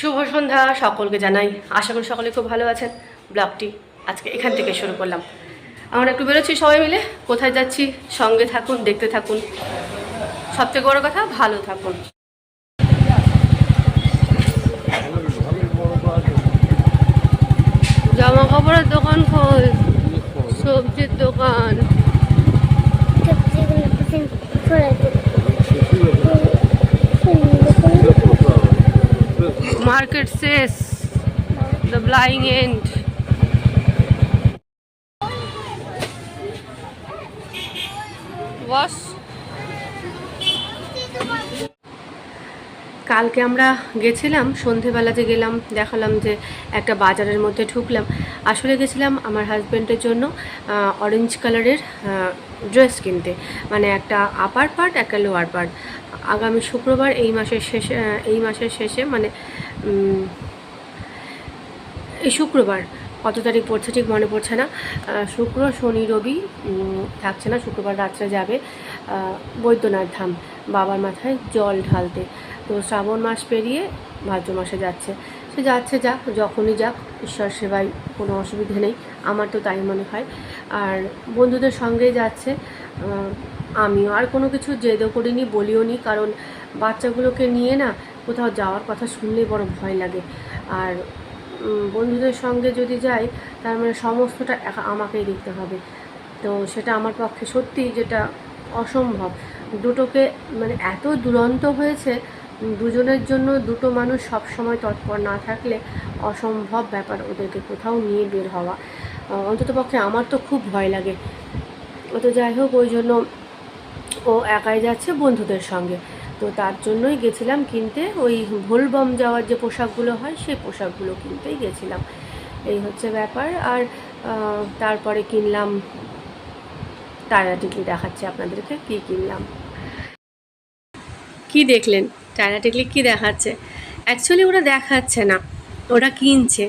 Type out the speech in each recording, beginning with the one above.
শুভ সন্ধ্যা সকলকে জানাই। আশা করি সকলে খুব ভালো আছেন। ব্লগটি আজকে এখান থেকে শুরু করলাম। আমরা একটু বেরোচ্ছি সবাই মিলে। কোথায় যাচ্ছি? সঙ্গে থাকুন, দেখতে থাকুন। সবথেকে বড় কথা, ভালো থাকুন। জামা কাপড়ের দোকান খোল, সবজির দোকান। মার্কেট শেষ দ্য ব্লাইং এন্ড ওয়াশ কালকে আমরা গেছিলাম, সন্ধেবেলা যে গেলাম, দেখালাম যে একটা বাজারের মধ্যে ঢুকলাম। আসলে গেছিলাম আমার হাজব্যান্ডের জন্য অরেঞ্জ কালারের ড্রেস কিনতে। মানে একটা আপার পার্ট একটা লোয়ার পার্ট আগামী শুক্রবার এই মাসের শেষে এই মাসের শেষে মানে শুক্রবার। কত তারিখ পড়ছে ঠিক মনে পড়ছে না। শুক্র, শনি, রবি থাকছে না। শুক্রবার রাত্রে যাবে বৈদ্যনাথ ধাম। বাবার মাথায় জল ঢালতে। তো শ্রাবণ মাস পেরিয়ে ভাদ্র মাসে যাচ্ছে। সে যাচ্ছে যাক যখনই যাক, ঈশ্বর সেবায় কোনো অসুবিধে নেই। আমার তো তাই মনে হয়। আর বন্ধুদের সঙ্গেই যাচ্ছে। আমিও। আর কোনো কিছু জেদও করিনি বলিও নি কারণ বাচ্চাগুলোকে নিয়ে না কোথাও যাওয়ার কথা শুনলেই বড় ভয় লাগে। আর বন্ধুদের সঙ্গে যদি যাই, তার মানে সমস্তটা একা আমাকেই দেখতে হবে। তো সেটা আমার পক্ষে সত্যি যেটা অসম্ভব। দুটোকে মানে এত দুরন্ত হয়েছে, দুজনের জন্য দুটো মানুষ সব সময় তৎপর না থাকলে অসম্ভব ব্যাপার ওদেরকে কোথাও নিয়ে বের হওয়া। অন্তত পক্ষে আমার তো খুব ভয় লাগে। তো যাই হোক, ওই জন্য ও একাই যাচ্ছে বন্ধুদের সঙ্গে। তো তার জন্যই গেছিলাম কিনতে। ওই ভোলবম যাওয়ার যে পোশাকগুলো হয়, সেই পোশাকগুলো কিনতেই গেছিলাম। এই হচ্ছে ব্যাপার। আর তারপরে কিনলাম, টায়রা টিকলি দেখাচ্ছি আপনাদেরকে, কী কিনলাম। কি দেখলেন? টায়রা টিকলি কী দেখাচ্ছে? অ্যাকচুয়ালি ওরা দেখাচ্ছে না, ওরা কিনছে।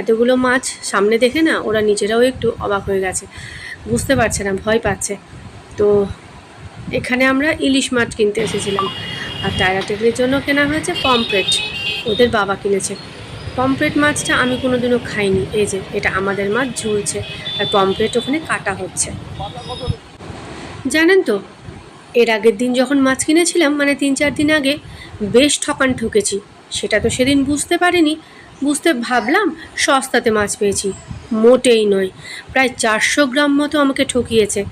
এতগুলো মাছ সামনে দেখে না, ওরা নিজেরাও একটু অবাক হয়ে গেছে। বুঝতে পারছে না, ভয় পাচ্ছে। তো এখানে আমরা ইলিশ মাছ কিনতে এসেছিলাম। আর টায়রা জন্য কেনা হয়েছে পমপ্লেট ওদের বাবা কিনেছে। পমপ্লেট মাছটা আমি কোনোদিনও খাইনি। এই যে, এটা আমাদের মাছ ঝুলছে। আর পমপ্লেট ওখানে কাটা হচ্ছে। জানেন তো, এর আগের দিন যখন মাছ কিনেছিলাম মানে তিন চার দিন আগে, বেশ ঠকান ঠকেছি। সেটা তো সেদিন বুঝতে পারিনি। বুঝতে ভাবলাম, সস্তাতে মাছ পেয়েছি। মোটেই নয়। প্রায় চারশো গ্রাম মতো আমাকে ঠকিয়েছে।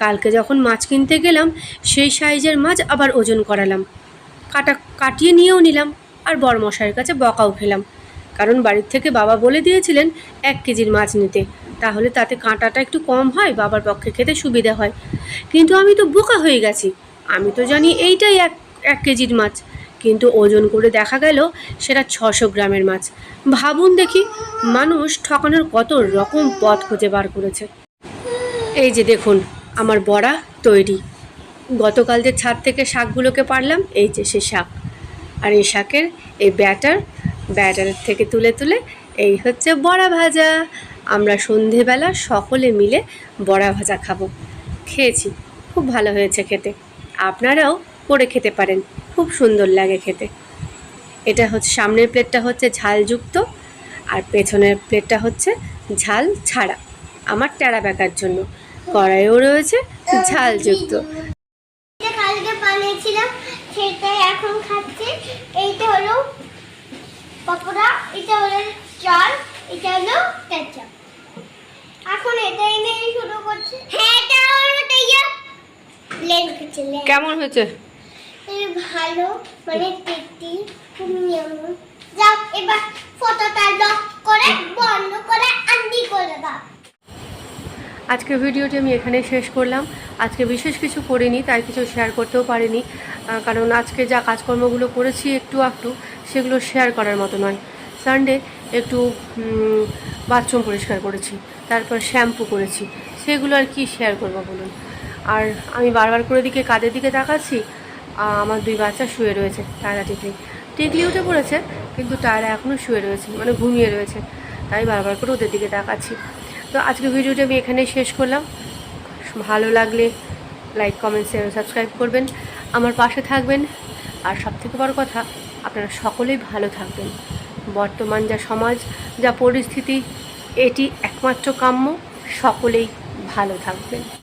কালকে যখন মাছ কিনতে গেলাম, সেই সাইজের মাছ আবার ওজন করালাম। কাটা, কাটিয়ে নিয়েও নিলাম আর বড়মশাইয়ের কাছে বকাও খেলাম। কারণ বাড়ির থেকে বাবা বলে দিয়েছিলেন এক কেজির মাছ নিতে। তাহলে তাতে কাঁটাটা একটু কম হয়, বাবার পক্ষে খেতে সুবিধা হয়। কিন্তু আমি তো বোকা হয়ে গেছি। আমি তো জানি এইটাই এক এক কেজির মাছ। কিন্তু ওজন করে দেখা গেল সেটা ছশো গ্রামের মাছ। ভাবুন দেখি, মানুষ ঠকানোর কত রকম পথ খুঁজে বার করেছে। এই যে দেখুন আমার বড়া তৈরি। গতকাল যে ছাদ থেকে শাকগুলোকে পারলাম, এই যে সে শাক। আর এই শাকের এই ব্যাটার ব্যাটারের থেকে তুলে তুলে এই হচ্ছে বড়া ভাজা। আমরা সন্ধেবেলা সকলে মিলে বড়া ভাজা খাব। খেয়েছি, খুব ভালো হয়েছে খেতে। আপনারাও করে খেতে পারেন, খুব সুন্দর লাগে খেতে। এটা হচ্ছে, সামনের প্লেটটা হচ্ছে ঝালযুক্ত আর পেছনের প্লেটটা হচ্ছে ঝাল ছাড়া। আমার টেরা বেকার জন্য। কড়াইও রয়েছে ঝালযুক্ত। কালকে বানিয়েছিলাম সেটাই এখন খাচ্ছি। এইটা হলো পকোড়া এটা হলো চাল এটা হলো কেচাপ। এখন এটাই নিয়ে শুরু করছি। হ্যাঁ এটা হলো তাইয়া লেন করছে কেমন হয়েছে? ভালো মানে টেস্টি খুব নিয়ম যাও এবার ফটোটা লক করে বন্ধ করে আন্দি করে আজকের ভিডিওটি আমি এখানে শেষ করলাম। আজকে বিশেষ কিছু করিনি, তাই কিছু শেয়ার করতেও পারিনি। কারণ আজকে যা কাজকর্মগুলো করেছি একটু একটু সেগুলো শেয়ার করার মতো নয়। সানডে একটু বাথরুম পরিষ্কার করেছি, তারপর শ্যাম্পু করেছি, সেগুলো আর কি শেয়ার করব বলুন? আর আমি বারবার করে দিকে কাদের দিকে তাকাচ্ছি আমার দুই বাচ্চা শুয়ে রয়েছে, টায়রা টিকলি। টিকলি উঠে পড়েছে, কিন্তু টায়রা এখনও শুয়ে রয়েছে মানে ঘুমিয়ে রয়েছে, তাই বারবার করে ওদের দিকে তাকাচ্ছি। তো আজকে ভিডিওটা আমি এখানে শেষ করলাম। ভালো লাগলে লাইক কমেন্ট শেয়ার সাবস্ক্রাইব করবেন। আমার পাশে থাকবেন। আর সবথেকে বড় কথা, আপনারা সকলেই ভালো থাকবেন। বর্তমান যা সমাজ, যা পরিস্থিতি, এটি একমাত্র কাম্য। সকলেই ভালো থাকবেন।